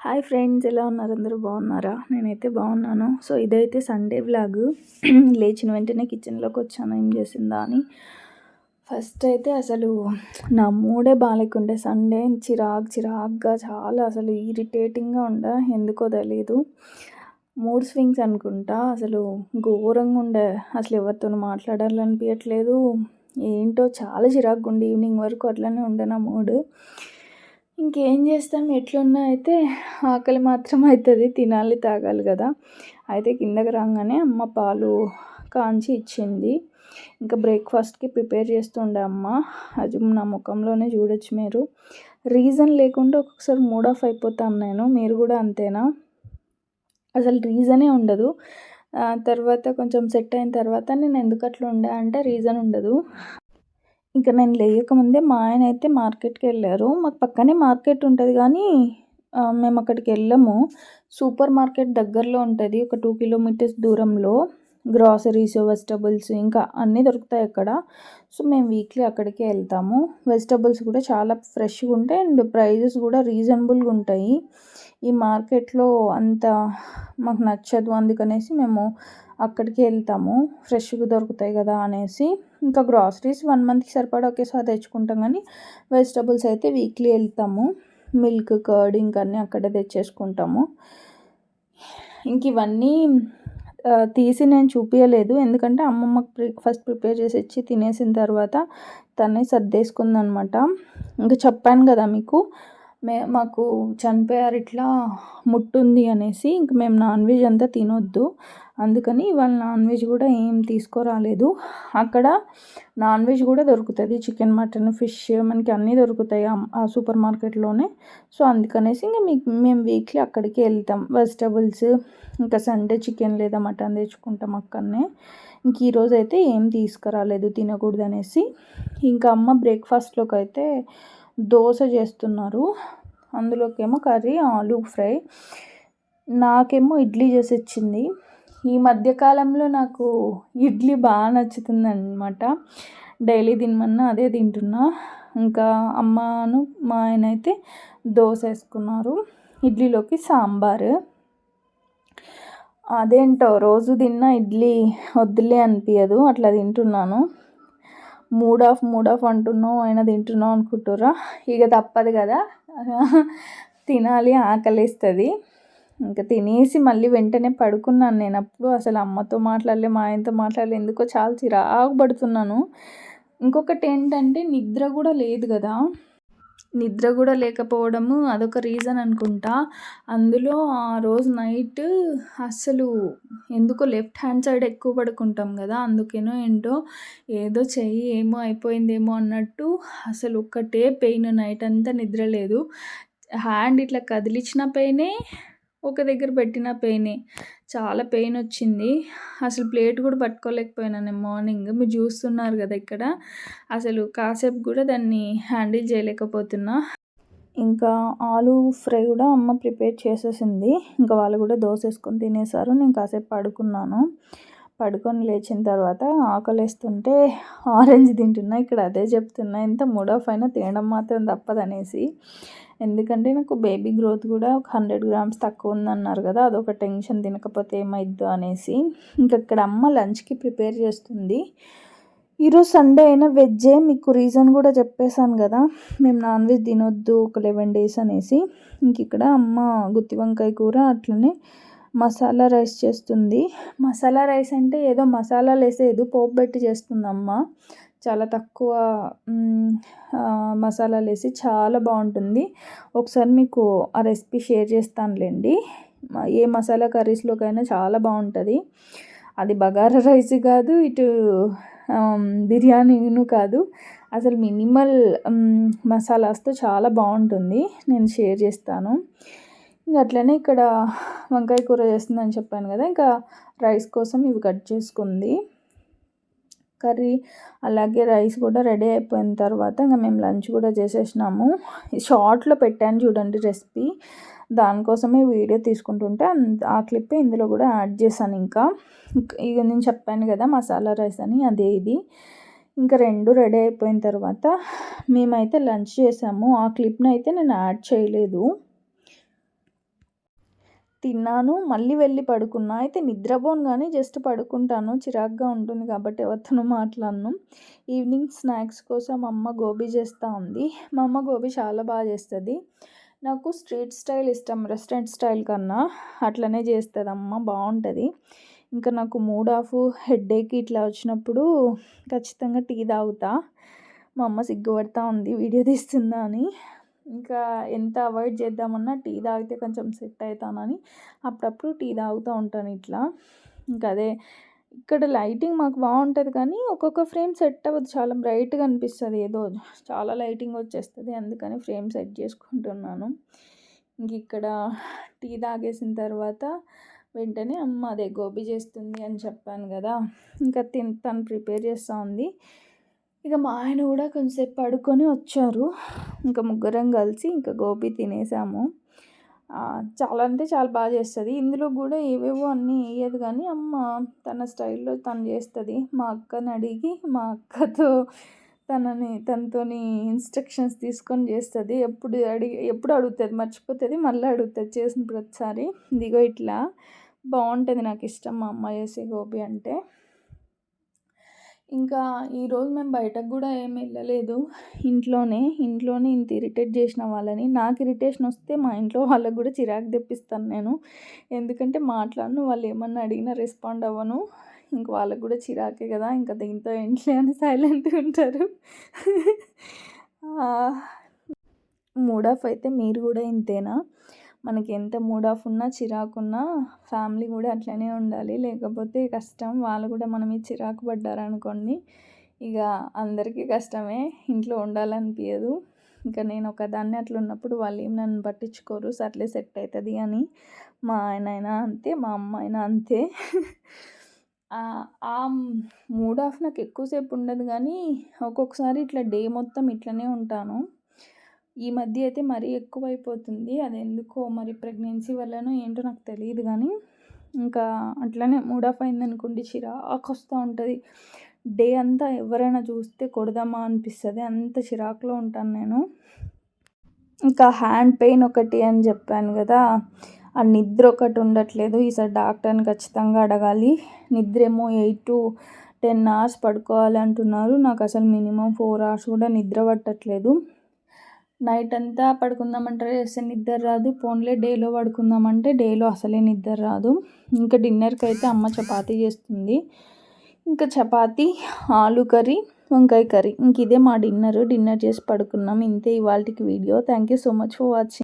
Hi friends ఎలా ఉన్నారు? అందరూ బాగున్నారా? నేనైతే బాగున్నాను. సో ఇదైతే సండే వ్లాగ్ లేచిన వెంటనే కిచెన్లోకి వచ్చాను. ఏం చేసిందా అని. ఫస్ట్ అయితే అసలు నా మూడే బాగాలేకుండే సండే చిరాక్ చిరాక్గా చాలా అసలు ఇరిటేటింగ్గా ఉండే. ఎందుకో తెలీదు. మూడ్ స్వింగ్స్ అనుకుంటా. అసలు ఘోరంగా ఉండే. అసలు ఎవరితో మాట్లాడాలనిపించట్లేదు ఏంటో చాలా చిరాకు ఉండే. ఈవినింగ్ వరకు అట్లనే ఉండే నా మూడు ఇంకేం చేస్తాం? ఎట్లున్నా అయితే ఆకలి మాత్రం అవుతుంది తినాలి తాగాలి కదా. అయితే కిందకి రాగానే అమ్మ పాలు కాంచి ఇచ్చింది. ఇంకా బ్రేక్ఫాస్ట్కి ప్రిపేర్ చేస్తుండే అమ్మ. అది నా ముఖంలోనే చూడొచ్చు మీరు. రీజన్ లేకుండా ఒక్కొక్కసారి మూడ్ ఆఫ్ అయిపోతాను నేను. మీరు కూడా అంతేనా? అసలు రీజనే ఉండదు. తర్వాత కొంచెం సెట్ అయిన తర్వాత నేను ఎందుకు అట్లా ఉండే అంటే రీజన్ ఉండదు. ఇంకా నేను లేయకముందే మా ఆయన అయితే మార్కెట్కి వెళ్ళారు. మాకు పక్కనే మార్కెట్ ఉంటుంది కానీ మేము అక్కడికి వెళ్ళము. సూపర్ మార్కెట్ దగ్గరలో ఉంటుంది. ఒక టూ కిలోమీటర్స్ దూరంలో. గ్రాసరీస్ వెజిటబుల్స్ ఇంకా అన్నీ దొరుకుతాయి అక్కడ. సో మేము వీక్లీ అక్కడికే వెళ్తాము. వెజిటబుల్స్ కూడా చాలా ఫ్రెష్గా ఉంటాయి అండ్ ప్రైజెస్ కూడా రీజనబుల్గా ఉంటాయి. ఈ మార్కెట్లో అంత మాకు నచ్చదు. అందుకనేసి మేము అక్కడికి వెళ్తాము. ఫ్రెష్గా దొరుకుతాయి కదా అనేసి. ఇంకా గ్రాసరీస్ వన్ మంత్కి సరిపడా ఒకేసారి తెచ్చుకుంటాం కానీ వెజిటబుల్స్ అయితే వీక్లీ వెళ్తాము. మిల్క్ కర్డ్ ఇంకా అన్నీ అక్కడే తెచ్చేసుకుంటాము. ఇంక ఇవన్నీ తీసి నేను చూపించలేదు ఎందుకంటే అమ్మమ్మకి బ్రేక్ఫాస్ట్ ప్రిపేర్ చేసి ఇచ్చి తినేసిన తర్వాత తనే సర్దేసుకుందనమాట. ఇంకా చెప్పాను కదా మీకు మే మాకు చనిపోయారు ఇట్లా ముట్టుంది అనేసి ఇంక మేము నాన్ వెజ్ అంతా తినొద్దు. అందుకని ఇవాళ నాన్ వెజ్ కూడా ఏం తీసుకురాలేదు. అక్కడ నాన్ వెజ్ కూడా దొరుకుతుంది. చికెన్ మటన్ ఫిష్ మనకి అన్నీ దొరుకుతాయి ఆ సూపర్ మార్కెట్లోనే. సో అందుకనేసి ఇంకా మీకు మేము వీక్లీ అక్కడికి వెళ్తాం. వెజిటబుల్స్ ఇంకా సండే చికెన్ లేదా మటన్ తెచ్చుకుంటాం అక్కడనే. ఇంక ఈరోజు అయితే ఏం తీసుకురాలేదు తినకూడదు అనేసి ఇంకా అమ్మ బ్రేక్ఫాస్ట్లోకి అయితే దోశ చేస్తున్నారు. అందులోకేమో కర్రీ ఆలూ ఫ్రై. నాకేమో ఇడ్లీ చేసి ఇచ్చింది. ఈ మధ్యకాలంలో నాకు ఇడ్లీ బాగా నచ్చుతుంది అనమాట డైలీ తినమన్నా అదే తింటున్నా. ఇంకా అమ్మను మా ఆయన అయితే దోశ వేసుకున్నారు. ఇడ్లీలోకి సాంబారు. అదేంటో రోజు తిన్న ఇడ్లీ వద్దులే అనిపించదు అట్లా తింటున్నాను. మూడ్ ఆఫ్ మూడ్ ఆఫ్ అంటున్నావు అయినా తింటున్నావు అనుకుంటుర్రా? ఇక తప్పదు కదా. తినాలి ఆకలిస్తుంది. ఇంకా తినేసి మళ్ళీ వెంటనే పడుకున్నాను నేను అప్పుడు. అసలు అమ్మతో మాట్లాడలే మా ఆయనతో మాట్లాడలే ఎందుకో చాలా చిరాకు పడుతున్నాను. ఇంకొకటి ఏంటంటే నిద్ర కూడా లేదు కదా. నిద్ర కూడా లేకపోవడము అదొక రీజన్ అనుకుంటా. అందులో ఆ రోజు నైట్ అస్సలు ఎందుకో లెఫ్ట్ హ్యాండ్ సైడ్ ఎక్కువ పడుకుంటాం కదా అందుకేనో ఏంటో ఏదో చెయ్యి ఏమో అయిపోయిందేమో అన్నట్టు అసలు ఒక్కటే పెయిన్ నైట్ అంతా నిద్ర లేదు. హ్యాండ్ ఇట్లా కదిలించిన పెయినే ఒక దగ్గర పెట్టిన పెయినే. చాలా పెయిన్ వచ్చింది. అసలు ప్లేట్ కూడా పట్టుకోలేకపోయినా నేను మార్నింగ్. మీరు చూస్తున్నారు కదా ఇక్కడ. అసలు కాసేపు కూడా దాన్ని హ్యాండిల్ చేయలేకపోతున్నా. ఇంకా ఆలు ఫ్రై కూడా అమ్మ ప్రిపేర్ చేసేసింది. ఇంకా వాళ్ళు కూడా దోశ వేసుకొని తినేసారు. నేను కాసేపు పడుకున్నాను. పడుకొని లేచిన తర్వాత ఆకలిస్తుంటే ఆరెంజ్ తింటున్నా. ఇక్కడ అదే చెప్తున్నా. ఎంత మూడ్ ఆఫ్ అయినా తినడం మాత్రం తప్పదనేసి. ఎందుకంటే నాకు బేబీ గ్రోత్ కూడా ఒక హండ్రెడ్ గ్రామ్స్ తక్కువ ఉందన్నారు కదా అదొక టెన్షన్ తినకపోతే ఏమైద్దో అనేసి. ఇంకా ఇక్కడ అమ్మ లంచ్కి ప్రిపేర్ చేస్తుంది. ఈరోజు సండే అయినా వెజ్జే మీకు రీజన్ కూడా చెప్పేశాను కదా మేము నాన్ వెజ్ తినొద్దు ఒక లెవెన్ డేస్ అనేసి. ఇంక ఇక్కడ అమ్మ గుత్తి వంకాయ కూర అట్లనే మసాలా రైస్ చేస్తుంది. మసాలా రైస్ అంటే ఏదో మసాలాలు వేసేది పోపు పెట్టి చేస్తుంది అమ్మ. చాలా తక్కువ మసాలాలు వేసి చాలా బాగుంటుంది. ఒకసారి మీకు ఆ రెసిపీ షేర్ చేస్తానులేండి. ఏ మసాలా కర్రీస్లోకైనా చాలా బాగుంటుంది. అది బగారా రైస్ కాదు ఇటు బిర్యానీను కాదు. అసలు మినిమల్ మసాలాస్తో చాలా బాగుంటుంది. నేను షేర్ చేస్తాను. ఇంకా అట్లనే ఇక్కడ వంకాయ కూర చేస్తుందని చెప్పాను కదా ఇంకా రైస్ కోసం ఇవి కట్ చేసుకుంది. కర్రీ అలాగే రైస్ కూడా రెడీ అయిపోయిన తర్వాత ఇంకా మేము లంచ్ కూడా చేసేసినాము. షార్ట్లో పెట్టాను చూడండి రెసిపీ. దానికోసమే వీడియో తీసుకుంటుంటే ఆ క్లిప్ ఇందులో కూడా యాడ్ చేశాను ఇంకా. ఇక నేను చెప్పాను కదా మసాలా రైస్ అని అదే ఇది. ఇంకా రెండు రెడీ అయిపోయిన తర్వాత మేమైతే లంచ్ చేసాము. ఆ క్లిప్ని అయితే నేను యాడ్ చేయలేదు. తిన్నాను మళ్ళీ వెళ్ళి పడుకున్నా. అయితే నిద్రపోను కానీ జస్ట్ పడుకుంటాను. చిరాగ్గా ఉంటుంది కాబట్టి ఎవరితోనూ మాట్లాడను. ఈవినింగ్ స్నాక్స్ కోసం అమ్మ గోబీ చేస్తూ ఉంది. మా అమ్మ గోబీ చాలా బాగా చేస్తుంది. నాకు స్ట్రీట్ స్టైల్ ఇష్టం. రెస్టారెంట్ స్టైల్ కన్నా అట్లనే చేస్తుంది అమ్మ. బాగుంటుంది. ఇంకా నాకు మూడ్ ఆఫ్ హెడ్ఏక్ ఇట్లా వచ్చినప్పుడు ఖచ్చితంగా టీ తాగుతా. మా అమ్మ సిగ్గుపడతా ఉంది. వీడియో తీస్తుందా అని. ఇంకా ఎంత అవాయిడ్ చేద్దామన్నా టీ తాగితే కొంచెం సెట్ అవుతానని అప్పుడప్పుడు టీ తాగుతూ ఉంటాను ఇట్లా. ఇంకా అదే ఇక్కడ లైటింగ్ మాకు బాగుంటుంది కానీ ఒక్కొక్క ఫ్రేమ్ సెట్ అవ్వదు చాలా బ్రైట్గా అనిపిస్తుంది ఏదో. చాలా లైటింగ్ వచ్చేస్తుంది అందుకని ఫ్రేమ్ సెట్ చేసుకుంటున్నాను. ఇంక ఇక్కడ టీ తాగేసిన తర్వాత వెంటనే అమ్మ అదే గోబీ చేస్తుంది అని చెప్పాను కదా ఇంకా తిన్ తను ప్రిపేర్ చేస్తూ ఉంది. ఇక మా ఆయన కూడా కొంచెంసేపు పడుకొని వచ్చారు. ఇంకా ముగ్గురం కలిసి ఇంకా గోబీ తినేసాము. చాలా అంటే చాలా బాగా చేస్తుంది. ఇందులో కూడా ఏవేవో అన్నీ వేయదు కానీ అమ్మ తన స్టైల్లో తను చేస్తుంది. మా అక్కని అడిగి మా అక్కతో తనని తనతోని ఇన్స్ట్రక్షన్స్ తీసుకొని చేస్తుంది. ఎప్పుడు అడిగి ఎప్పుడు అడుగుతుంది? మర్చిపోతుంది. మళ్ళీ అడుగుతుంది. చేసిన ప్రతిసారి. ఇదిగో ఇట్లా. బాగుంటుంది నాకు ఇష్టం మా అమ్మ చేసే గోబీ అంటే. ఇంకా ఈరోజు మేము బయటకు కూడా ఏం వెళ్ళలేదు. ఇంట్లోనే ఇంట్లోనే ఇంత ఇరిటేట్ చేసిన వాళ్ళని. నాకు ఇరిటేషన్ వస్తే మా ఇంట్లో వాళ్ళకి కూడా చిరాకు తెప్పిస్తాను నేను. ఎందుకంటే మాట్లాడను వాళ్ళు ఏమన్నా అడిగినా రెస్పాండ్ అవ్వను. ఇంక వాళ్ళకు కూడా చిరాకే కదా ఇంకా దీంతో ఇంట్లో అని సైలెంట్గా ఉంటారు. మూడ్ ఆఫ్ అయితే మీరు కూడా ఇంతేనా? మనకి ఎంత మూడ్ ఆఫ్ ఉన్నా చిరాకున్నా ఫ్యామిలీ కూడా అట్లనే ఉండాలి. లేకపోతే కష్టం. వాళ్ళు కూడా మనం మీద చిరాకు పడ్డారనుకోండి ఇక అందరికీ కష్టమే. ఇంట్లో ఉండాలనిపించదు ఇంకా నేను ఒకదాన్ని అట్లా ఉన్నప్పుడు వాళ్ళు ఏం నన్ను పట్టించుకోరు. సర్లే సెట్ అవుతుంది అని మా ఆయన అయినా అంతే మా అమ్మ అయినా అంతే. ఆ మూడ్ ఆఫ్ నాకు ఎక్కువసేపు ఉండదు కానీ ఒక్కొక్కసారి ఇట్లా డే మొత్తం ఇట్లనే ఉంటాను. ఈ మధ్య అయితే మరీ ఎక్కువైపోతుంది. అది ఎందుకో మరి ప్రెగ్నెన్సీ వల్లనో ఏంటో నాకు తెలియదు కానీ ఇంకా అట్లనే మూడ్ ఆఫ్ అయిందనుకోండి చిరాకు వస్తూ ఉంటుంది. డే అంతా ఎవరైనా చూస్తే కొడదామా అనిపిస్తుంది. అంత చిరాకులో ఉంటాను నేను. ఇంకా హ్యాండ్ పెయిన్ ఒకటి అని చెప్పాను కదా ఆ నిద్ర ఒకటి ఉండట్లేదు. ఈసారి డాక్టర్ని ఖచ్చితంగా అడగాలి. నిద్ర ఏమో ఎయిట్ టు టెన్ అవర్స్ పడుకోవాలి అంటున్నారు. నాకు అసలు మినిమం ఫోర్ అవర్స్ కూడా నిద్ర పట్టట్లేదు. నైట్ అంతా పడుకుందామంటారు? అసలు నిద్ర రాదు. పోన్లే డేలో పడుకుందామంటే డేలో అసలే నిద్ర రాదు. ఇంకా డిన్నర్కి అయితే అమ్మ చపాతీ చేస్తుంది. ఇంకా చపాతీ ఆలు కర్రీ వంకాయ కర్రీ. ఇంక ఇదే మా డిన్నర్. డిన్నర్ చేసి పడుకున్నాం. ఇంతే ఇవాళకి video. Thank you so much for watching.